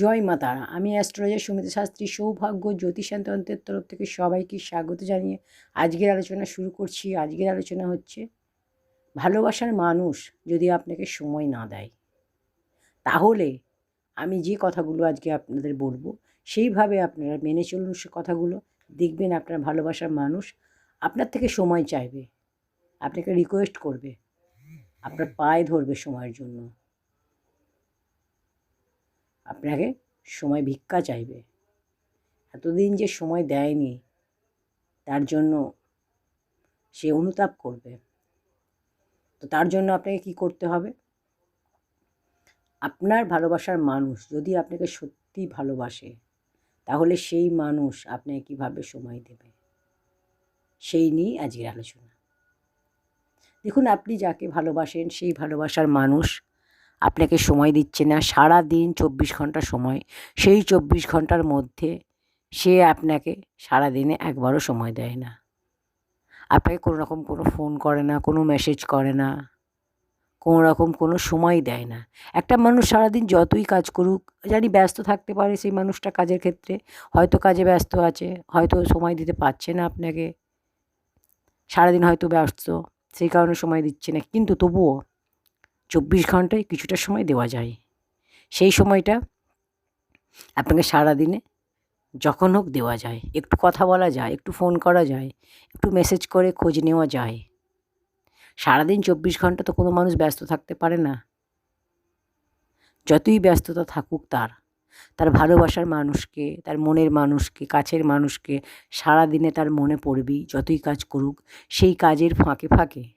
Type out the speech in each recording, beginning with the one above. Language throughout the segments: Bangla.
জয় মা তারা। আমি অ্যাস্ট্রোলজার সুমিত শাস্ত্রী, সৌভাগ্য জ্যোতিষান্তন্ত্রের তরফ থেকে সবাইকে স্বাগত জানিয়ে আজকের আলোচনা শুরু করছি। আজকের আলোচনা হচ্ছে, ভালোবাসার মানুষ যদি আপনাকে সময় না দেয়, তাহলে আমি যে কথাগুলো আজকে আপনাদের বলব, সেইভাবে আপনারা মেনে চলুন সে কথাগুলো। দেখবেন আপনার ভালোবাসার মানুষ আপনার থেকে সময় চাইবে, আপনাকে রিকোয়েস্ট করবে, আপনার পায়ে ধরবে সময়ের জন্য। আপনাকে সময় ভিক্ষা চাইবে। এতদিন যে সময় দেয়নি, তার জন্য সে অনুতাপ করবে। তো তার জন্য আপনাকে কি করতে হবে? আপনার ভালোবাসার মানুষ যদি আপনাকে সত্যি ভালোবাসে, তাহলে সেই মানুষ আপনাকে কীভাবে সময় দেবে? সেই নিয়েই আজকের আলোচনা। দেখুন, আপনি যাকে ভালোবাসেন, সেই ভালোবাসার মানুষ আপনাকে সময় দিচ্ছে না সারা দিন চব্বিশ ঘণ্টা সময়, সেই চব্বিশ ঘণ্টার মধ্যে সে আপনাকে সারা দিনে একবারও সময় দেয় না। আপনাকে কোনো রকম কোনো ফোন করে না, কোনো মেসেজ করে না, কোনো রকম কোনো সময় দেয় না। একটা মানুষ সারাদিন যতই কাজ করুক, জানি ব্যস্ত থাকতে পারে সেই মানুষটা কাজের ক্ষেত্রে, হয়তো কাজে ব্যস্ত আছে, হয়তো সময় দিতে পারছে না আপনাকে, সারাদিন হয়তো ব্যস্ত, সেই কারণে সময় দিচ্ছে না। কিন্তু তবুও চব্বিশ ঘন্টায় কিছুটা সময় দেওয়া যায়। সেই সময়টা আপনাকে সারাদিনে যখন হোক দেওয়া যায়। একটু কথা বলা যায়, একটু ফোন করা যায়, একটু মেসেজ করে খোঁজ নেওয়া যায়। সারাদিন চব্বিশ ঘণ্টা তো কোনো মানুষ ব্যস্ত থাকতে পারে না। যতই ব্যস্ততা থাকুক তার তার ভালোবাসার মানুষকে, তার মনের মানুষকে, কাছের মানুষকে সারাদিনে তার মনে পড়বি, যতই কাজ করুক, সেই কাজের ফাঁকে ফাঁকে।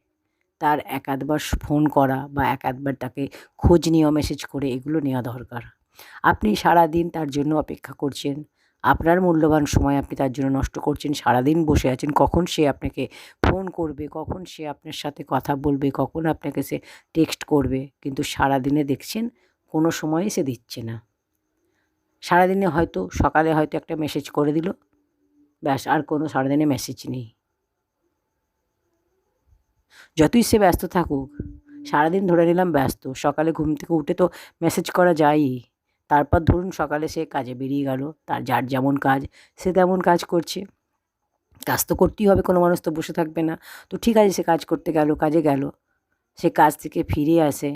তার এক আধবার ফোন করা বা এক আধবার তাকে খোঁজ নেওয়া মেসেজ করে এগুলো নেওয়া দরকার। আপনি সারা দিন তার জন্য অপেক্ষা করছেন। আপনার মূল্যবান সময় আপনি তার জন্য নষ্ট করছেন। সারাদিন বসে আছেন। কখন সে আপনাকে ফোন করবে? কখন সে আপনার সাথে কথা বলবে? কখন আপনাকে সে টেক্সট করবে? কিন্তু সারাদিনে দেখছেন, কোনো সময়ই সে দিচ্ছে না। সারাদিনে হয়তো সকালে হয়তো একটা মেসেজ করে দিল। ব্যাস, আর কোনো সারাদিনে মেসেজ নেই। যতই সে ব্যস্ত থাকুক, সারাদিন ধরে নিলাম ব্যস্ত। সকালে ঘুম থেকে উঠে তো মেসেজ করা যায়ই। তারপর ধরুন সকালে সে কাজে বেরিয়ে গেল, তার যার যেমন কাজ, সে তেমন কাজ করছে। কাজ তো করতেই হবে, কোনো মানুষ তো বসে থাকবে না। তো ঠিক আছে, সে কাজ করতে গেল, কাজে গেল। সে কাজ থেকে ফিরে আসে।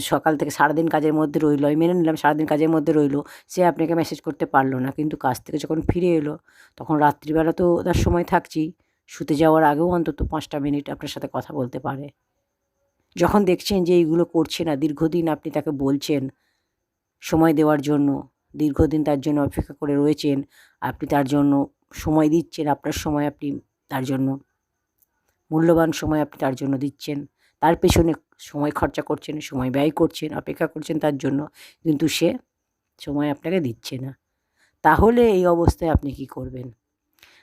সকাল থেকে সারাদিন কাজের মধ্যে রইল। আমি মেনে নিলাম সারাদিন কাজের মধ্যে রইল। সে আপনাকে মেসেজ করতে পারল না। কিন্তু কাজ থেকে যখন ফিরে এলো, তখন রাত্রিবেলা তো তার সময় থাকছি শুতে যাওয়ার আগেও অন্তত পাঁচটা মিনিট আপনার সাথে কথা বলতে পারে। যখন দেখছেন যে এইগুলো করছে না, দীর্ঘদিন আপনি তাকে বলছেন সময় দেওয়ার জন্য, দীর্ঘদিন তার জন্য অপেক্ষা করে রয়েছেন, আপনি তার জন্য সময় দিচ্ছেন, আপনার সময় আপনি তার জন্য, মূল্যবান সময় আপনি তার জন্য দিচ্ছেন। তার পেছনে সময় খরচা করছেন, সময় ব্যয় করছেন, অপেক্ষা করছেন তার জন্য, কিন্তু সে সময় আপনাকে দিচ্ছে না। তাহলে এই অবস্থায় আপনি কি করবেন?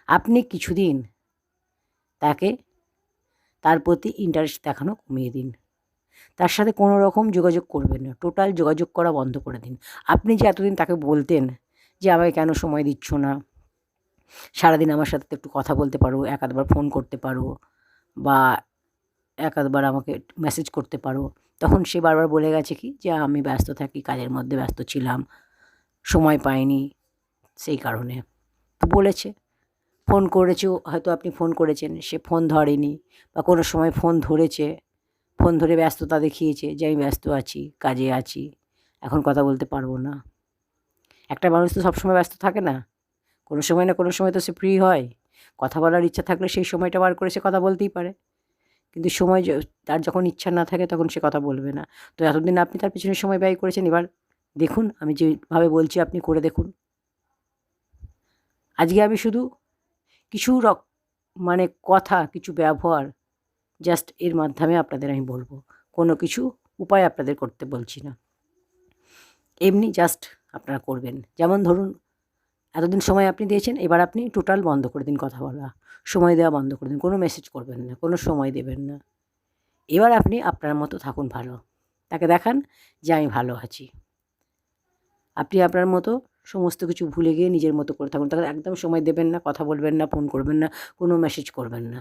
আপনি কিছুদিন তাকে তার প্রতি ইন্টারেস্ট দেখানো কমিয়ে দিন। তার সাথে কোনো রকম যোগাযোগ করবেন না। টোটাল যোগাযোগ করা বন্ধ করে দিন। আপনি যে এতদিন তাকে বলতেন যে আমাকে কেন সময় দিচ্ছ না? সারাদিন আমার সাথে একটু কথা বলতে পারো এক আধবার ফোন করতে পারো বা এক আধবার আমাকে মেসেজ করতে পারো। তখন সে বারবার বলে গেছে কি, যে, আমি ব্যস্ত থাকি, কাজের মধ্যে ব্যস্ত ছিলাম, সময় পাইনি সেই কারণে। তো বলেছে। ফোন করেছেও হয়তো আপনি ফোন করেছেন, সে ফোন ধরেনি বা কোনো সময় ফোন ধরেছে, ফোন ধরে ব্যস্ততা দেখিয়েছে যে আমি ব্যস্ত আছি, কাজে আছি, এখন কথা বলতে পারব না। একটা মানুষ তো সবসময় ব্যস্ত থাকে না। কোনো সময় না কোনো সময় তো সে ফ্রি হয়। কথা বলার ইচ্ছা থাকলে সেই সময়টা বার করে সে কথা বলতেই পারে। কিন্তু সময় তার যখন ইচ্ছা না থাকে তখন সে কথা বলবে না। তো এতদিন আপনি তার পিছনে সময় ব্যয় করেছেন, এবার দেখুন, আমি যেভাবে বলছি আপনি করে দেখুন। আজকে আমি শুধু কিছু রক মানে কথা, কিছু ব্যবহার জাস্ট এর মাধ্যমে আপনাদের আমি বলব। কোনো কিছু উপায় আপনাদের করতে বলছি না। এমনি জাস্ট আপনারা করবেন। যেমন ধরুন, এতদিন সময় আপনি দিয়েছেন, এবার আপনি টোটাল বন্ধ করে দিন কথা বলা। সময় দেওয়া বন্ধ করে দিন, কোনো মেসেজ করবেন না, কোনো সময় দেবেন না। এবার আপনি আপনার মতো থাকুন ভালো। তাকে দেখান যে আমি ভালো আছি। আপনি আপনার মতো সমস্ত কিছু ভুলে গিয়ে নিজের মতো করে থাকুন। তাকে একদম সময় দেবেন না, কথা বলবেন না ফোন করবেন না, কোনো মেসেজ করবেন না।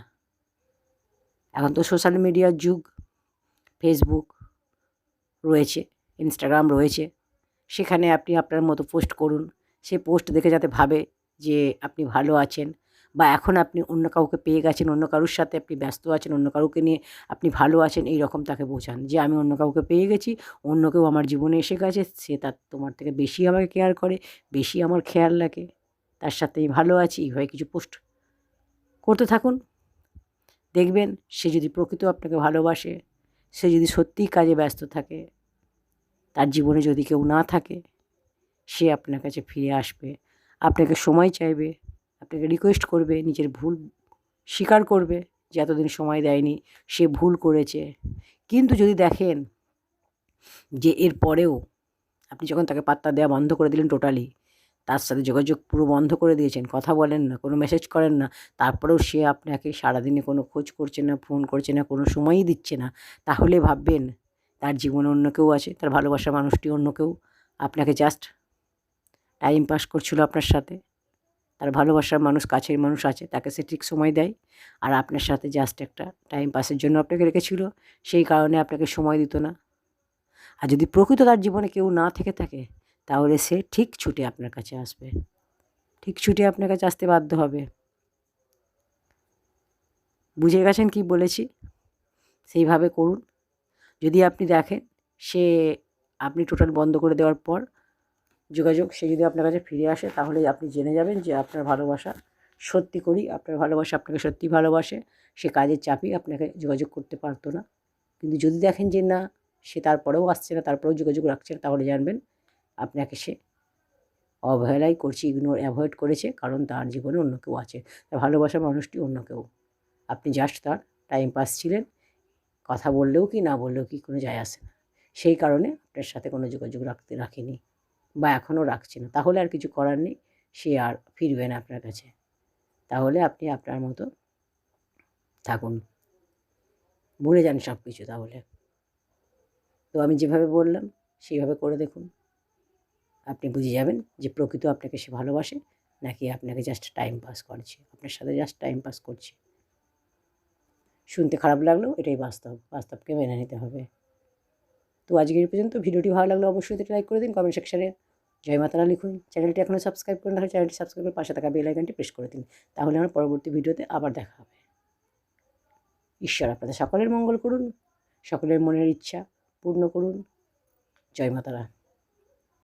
এখন তো সোশ্যাল মিডিয়ার যুগ ফেসবুক রয়েছে ইনস্টাগ্রাম রয়েছে, সেখানে আপনি আপনার মতো পোস্ট করুন। সে পোস্ট দেখে যাতে ভাবে যে আপনি ভালো আছেন। বা এখন আপনি অন্য কাউকে পেয়ে গেছেন, অন্য কারোর সাথে আপনি ব্যস্ত আছেন, অন্য কাউকে নিয়ে আপনি ভালো আছেন, এই রকম তাকে বোঝান যে, আমি অন্য কাউকে পেয়ে গেছি অন্য কেউ আমার জীবনে এসে গেছে, সে তার তোমার থেকে বেশি আমাকে কেয়ার করে, বেশি আমার খেয়াল রাখে, তার সাথে ভালো আছি এইভাবে কিছু পোস্ট করতে থাকুন। দেখবেন সে যদি প্রকৃত আপনাকে ভালোবাসে, সে যদি সত্যিই কাজে ব্যস্ত থাকে, তার জীবনে যদি কেউ না থাকে, সে আপনার কাছে ফিরে আসবে, আপনাকে সময় চাইবে আপনাকে রিকোয়েস্ট করবে, নিজের ভুল স্বীকার করবে যে এতদিন সময় দেয়নি, সে ভুল করেছে। কিন্তু যদি দেখেন যে এর পরেও আপনি যখন তাকে পাত্তা দেওয়া বন্ধ করে দিলেন টোটালি তার সাথে যোগাযোগ পুরো বন্ধ করে দিয়েছেন, কথা বলেন না, কোনো মেসেজ করেন না, তারপরেও সে আপনাকে সারাদিনে কোনো খোঁজ করছে না ফোন করছে না, কোনো সময়ই দিচ্ছে না, তাহলে ভাববেন তার জীবনে অন্য কেউ আছে, তার ভালোবাসার মানুষটি অন্য কেউ। আপনাকে জাস্ট টাইম পাস করছিল আপনার সাথে। তার ভালোবাসার মানুষ, কাছের মানুষ আছে, তাকে সে ঠিক সময় দেয়। আর আপনার সাথে জাস্ট একটা টাইম পাসের জন্য আপনাকে রেখেছিল, সেই কারণে আপনাকে সময় দিত না। আর যদি প্রকৃত তার জীবনে কেউ না থেকে থাকে, তাহলে সে ঠিক ছুটে আপনার কাছে আসবে। ঠিক ছুটে আপনার কাছে আসতে বাধ্য হবে। বুঝে গেছেন কি বলেছি? সেইভাবে করুন। যদি আপনি দেখেন, সে, আপনি টোটাল বন্ধ করে দেওয়ার পর যোগাযোগ, সে যদি আপনার কাছে ফিরে আসে তাহলে আপনি জেনে যাবেন যে আপনার ভালোবাসা সত্যি করি, আপনার ভালোবাসা আপনাকে সত্যি ভালোবাসে, সে কাজের চাপই আপনাকে যোগাযোগ করতে পারতো না। কিন্তু যদি দেখেন যে না, সে তারপরেও আসছে না, তারপরেও যোগাযোগ রাখছে না, তাহলে জানবেন আপনাকে সে অবহেলাই করছে ইগনোর অ্যাভয়েড করেছে, কারণ তার জীবনে অন্য কেউ আছে। তার ভালোবাসার মানুষটি অন্য কেউ। আপনি জাস্ট তার টাইম পাস ছিলেন, কথা বললেও কি, না বললেও কি, কোনো যায় আসে না। সেই কারণে আপনার সাথে কোনো যোগাযোগ রাখতে রাখিনি। বা এখনও রাখছে না। তাহলে আর কিছু করার নেই। সে আর ফিরবে না আপনার কাছে। তাহলে আপনি আপনার মতো থাকুন। ভুলে যান সব কিছু তাহলে। তো আমি যেভাবে বললাম সেইভাবে করে দেখুন। আপনি বুঝে যাবেন যে প্রকৃত আপনাকে সে ভালোবাসে, নাকি আপনাকে জাস্ট টাইম পাস করছে। আপনার সাথে জাস্ট টাইম পাস করছে। শুনতে খারাপ লাগলেও এটাই বাস্তব। বাস্তবকে মেনে নিতে হবে। তো আজকের পর্যন্ত। ভিডিওটি ভালো লাগলে অবশ্যই লাইক করে দিন। কমেন্ট সেকশানে জয় মাতারা লিখুন। চ্যানেলটি এখনও সাবস্ক্রাইব করে না চ্যানেলটি সাবস্ক্রাইব করে পাশে থাকা বেল আইকনটি প্রেস করে দিন। তাহলে আমার পরবর্তী ভিডিওতে আবার দেখা হবে। ঈশ্বর আপনাদের সকলের মঙ্গল করুন, সকলের মনের ইচ্ছা পূর্ণ করুন। জয় মাতারা।